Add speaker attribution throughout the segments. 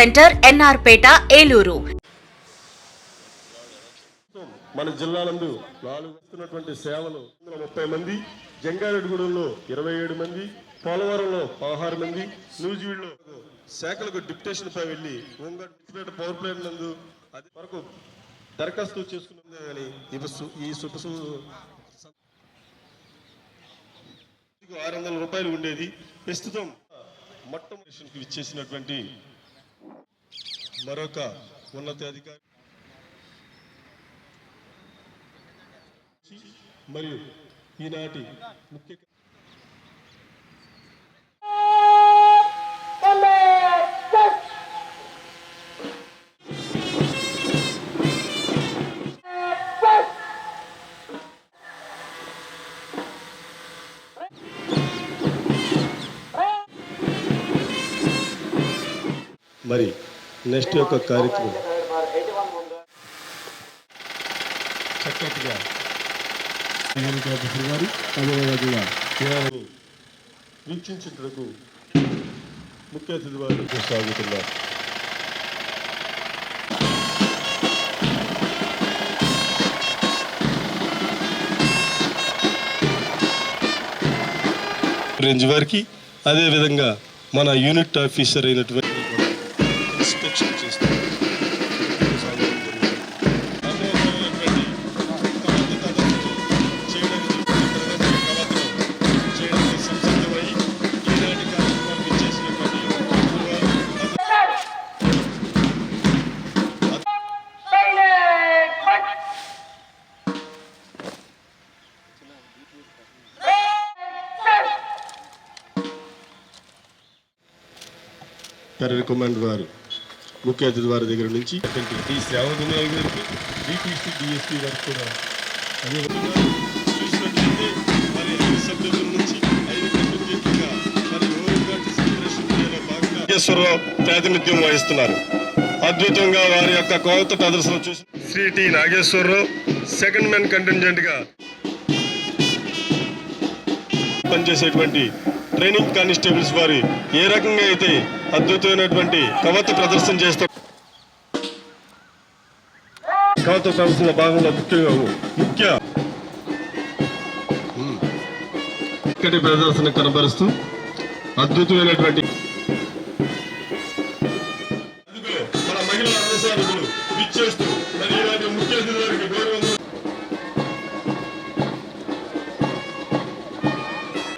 Speaker 1: centre N R Peta Eluru.
Speaker 2: మన జిల్లాలందు నాలుగు వస్తున్నటువంటి సేవలు ముప్పై మంది జంగారెడ్డిగూడెంలో ఇరవై ఏడు మంది పోలవరంలో పదహారు మంది నూజివీడులో శాఖలకు డిప్యుటేషన్ పై వెళ్ళి పవర్ ప్లాంట్ నందు అది వరకు దరఖాస్తు చేసుకున్నదే కానీ ఈ ఆరు వందల రూపాయలు ఉండేది. ప్రస్తుతం మొట్టమొదటి ఇచ్చేసినటువంటి మరొక ఉన్నతాధికారి మరియు ఈనాటి ముఖ్య మరి నెక్స్ట్ యొక్క కార్యక్రమం. చక్కటిగా గారు అదేవిధంగా వీక్షించుటకు ముఖ్య అతిథి వారు సాగుతున్నారు రేంజ్ వారికి అదేవిధంగా మన యూనిట్ ఆఫీసర్ అయినటువంటి ఇన్స్పెక్షన్ చేస్తారు కమాండ్ వారు ముఖ్య అతిథి వారి దగ్గర నుంచి. ఈ సేవ వినియోగ గారికి డిపిసి డిఎస్పీ వారికి కూడా. అదే. చూసినట్లయితే మరి సభ్యుల నుంచి ఐదు ప్రత్యేకంగా మరి భాగంగా నాగేశ్వరరావు ప్రాతినిధ్యం వహిస్తున్నారు. అద్భుతంగా వారి యొక్క కోత ప్రదర్శన చూసి Shri T Nageswara Rao second man contingent పనిచేసేటువంటి ట్రైనింగ్ కానిస్టేబుల్స్ వారి ఏ రకంగా అయితే అద్భుతమైనటువంటి కవత ప్రదర్శన చేస్తాం. కవత ప్రదర్శన భాగంలో ముఖ్యంగా ముఖ్య ఇక్కడి ప్రదర్శన కనబరుస్తూ అద్భుతమైనటువంటి మన మహిళా విచ్చేస్తూ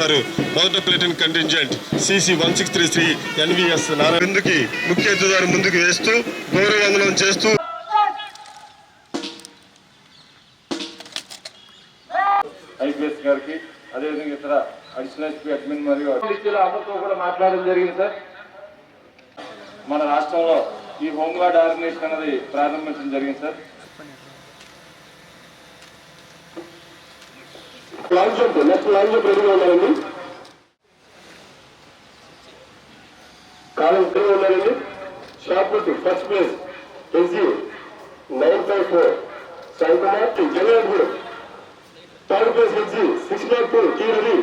Speaker 2: గారు మొదట platoon contingent CC one six three three NVS ముందుకి ముఖ్య అతిథి ముందుకు వేస్తూ గౌరవందనం చేస్తూ
Speaker 3: ఐపీఎస్ గారికి అదేవిధంగా ఇతర అడిషనల్ ఎస్పీ అడ్మిన్ మరియు అందరితో కూడా మాట్లాడడం జరిగింది సార్. మన రాష్ట్రంలో ఈ హోంగార్డ్ ఆర్గనైజేషన్ అనేది ప్రారంభించడం జరిగింది sir.
Speaker 2: Long jump next long jump రెడీగా ఉన్నారండి? కాలం రెడీగా ఉన్నారండి? Shot put first place SG nine five four Sai Kumar general గూడ్ third place SG six not two T Ravi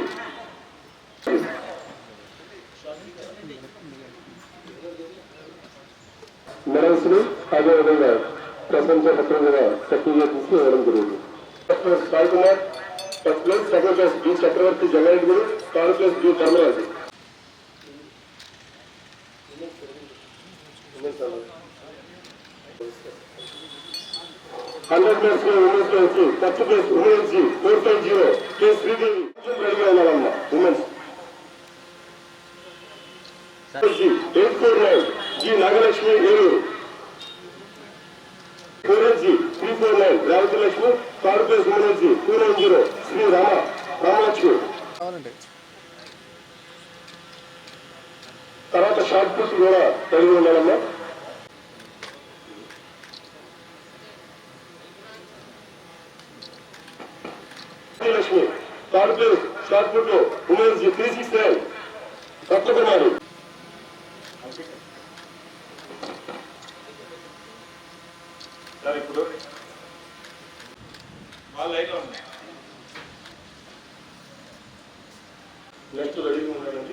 Speaker 2: మెడల్స్ని అదేవిధంగా ప్రపంచ పత్రంగా సర్టిఫికేట్ ఇచ్చి ఇవ్వడం జరిగింది. First place Sai Kumar first place second place B Chakravarthi Jagan Guru third place B Dharmaraju hundred ప్లేస్లో ఉమెన్స్లో వచ్చి first place women's తర్వాత షార్ట్ పూస్ కూడా కలిగి ఉండాలమ్మా. Lakshmi shot put shot put Umesh ఇప్పుడు
Speaker 3: వాళ్ళ
Speaker 2: నెక్స్ట్ రెడీగా ఉన్నారండి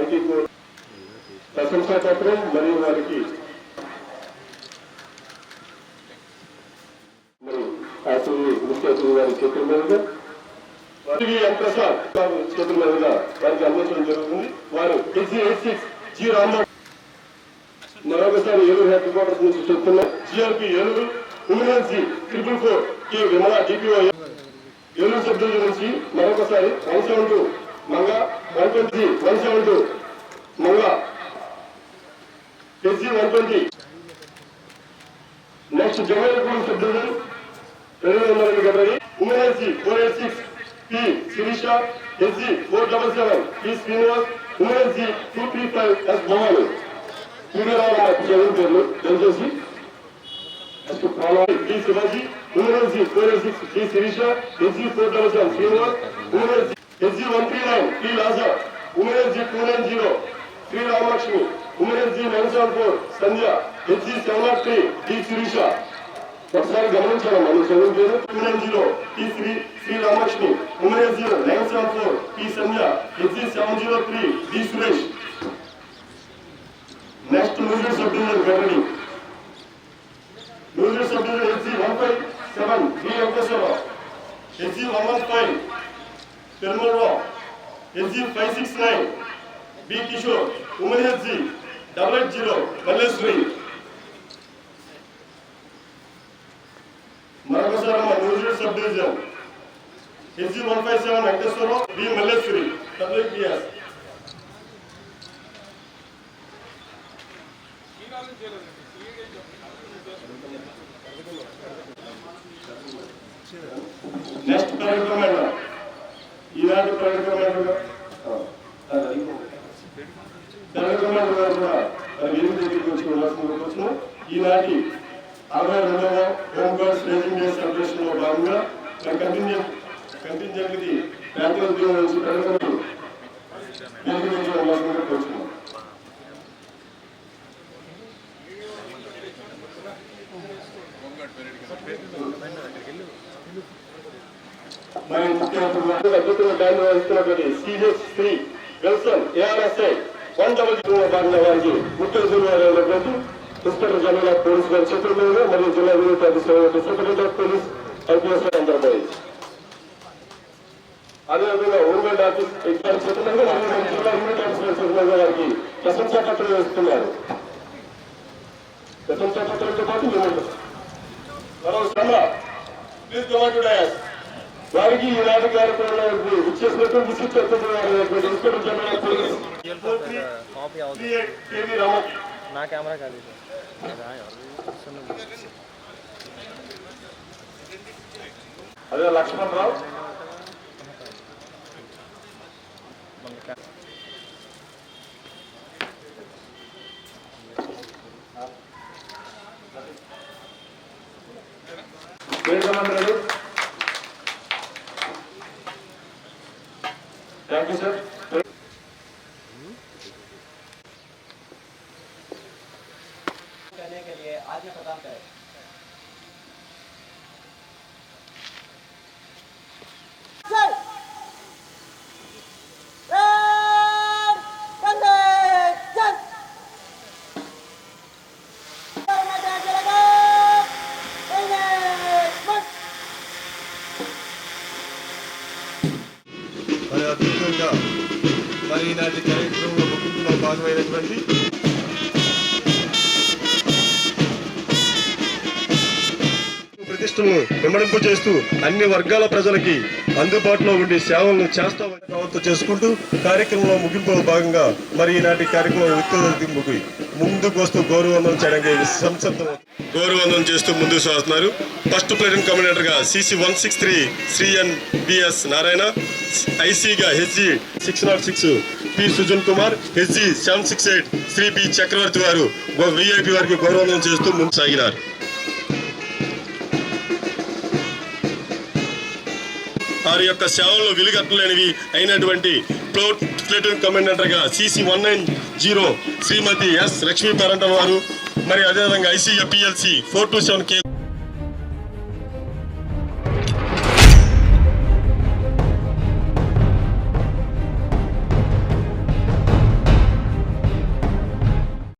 Speaker 2: ఐటీ కోడ్ ప్రశంసా పత్రం మరియు వారికి మరి అసలు ముఖ్య అతిథి వారి చేతుల మీదుగా వారికి ఎం ప్రసాద్ గారు చేతుల మీదుగా వారికి అందించడం జరుగుతుంది. వారు HC eight six G Rammohan మరొకసారి ఏలూరు హెడ్ క్వార్టర్స్ నుంచి చెప్తున్న GRP Eluru women's G triple four K Vimala DPO Eluru sub నుంచి మరొకసారి అవసరం two Manga one twenty one seven two Manga HG one twenty. Next జమేలపూర్ sub division రెండు వందల రెండు గడ్డది women's four eight six. P Sirisha HG four double seven. P Srinivas women women's two three five. S Bhavani. Surya Rao చదువు పేర్లు దయచేసి. Next పాలాయి D Shivaji women's four eight six. P Sirisha HG four double seven. Srinivas women women's HG one three nine P Laja women's two nine zero Shri Ramalakshmi women women's nine seven four Sandhya HG seven not three D Sirisha. ఒకసారి గమనించాలమ్మా నువ్వు చదువు పేరు? Two nine zero T Shri Shri Ramalakshmi women zero nine seven four P Sandhya HG seven zero three D Suresh. Next music sub division గడ్డని music sub division HG one five seven B Venkateswara Rao. HG one one five Tirumala Rao HG five six nine B Kishore women HG double eight zero Malleswari మరొకసారి మా music sub division HG one five seven Venkateswara Rao B Malleswari WPS next కార్యక్రమం ఈనాటి కార్యక్రమం కార్యక్రమం కూడా ఎనిమిది దగ్గరికి వచ్చి ఉండాల్సిన ఈనాటి అరవై రెండవ హోమ్ గార్డ్స్ రేజింగ్ డే సెలబ్రేషన్లో భాగంగా కంటింజెంట్ కంటిన్యూట్ ది ప్రాంతీయ ఉద్యోగం నుంచి కార్యక్రమం నుంచి ఉండాల్సిన కోరుతున్నాం మరి ముఖ్యమంత్రి అద్భుతంగా బ్యాండ్ వహిస్తున్నటువంటి CH Shri Wilson ARSI one double zero భాగంగా వారికి ముఖ్య అతిథులైనటువంటి ఇన్స్పెక్టర్ జనరల్ ఆఫ్ పోలీస్ గారి మరియు జిల్లా సెక్రటరీ ఆఫ్ పోలీస్ ఐపీఎస్ అదేవిధంగా ఓవర్మెంట్ ఆఫీస్ జిల్లా యూనిట్ ఆఫీసర్ వారికి ప్రశంసా పత్రం వేస్తున్నారు ప్రశంసా పాటు మేము మరో ప్లీజ్ గోవన్ టు డయాస్ వారికి ఈనాటి కార్యక్రమంలో విసిట్ ఇన్స్పెక్టర్ జనరల్ పోలీస్
Speaker 4: అవుతుంది
Speaker 2: శ్రీ కేవీ రామన్
Speaker 4: నా కెమెరా కాదు? అదే
Speaker 2: లక్ష్మణ్ రావు
Speaker 4: మన కె-
Speaker 2: వేదమంత్రులు థ్యాంక్ యూ సార్ భాగమైనటువంటి ప్రతిష్టను విమడింపు చేస్తూ అన్ని వర్గాల ప్రజలకి అందుబాటులో ఉండి సేవలను చేస్తామని చేసుకుంటూ కార్యక్రమంలో ముగింపులో భాగంగా మరి ఈనాటి కార్యక్రమం వ్యక్తులకి ముందుకు వస్తూ గౌరవందనం చేయడానికి సంసత్ గౌరవందనం చేస్తూ ముందుకు సాగుతున్నారు. First platoon కమాండర్గా CC one six three Shri N BS Narayana ఐసీగా HG six not six P Sujan Kumar HG seven six eight Shri P Chakravarthi వారు విఐపి వారికి గౌరవందనం చేస్తూ ముందు సాగినారు. వారి యొక్క సేవల్లో వెలుగట్టలేనివి అయినటువంటి platoon కమాండర్గా CC one nine zero Shrimati S Lakshmi పేరంట వారు మరి అదేవిధంగా ICA PLC four two seven K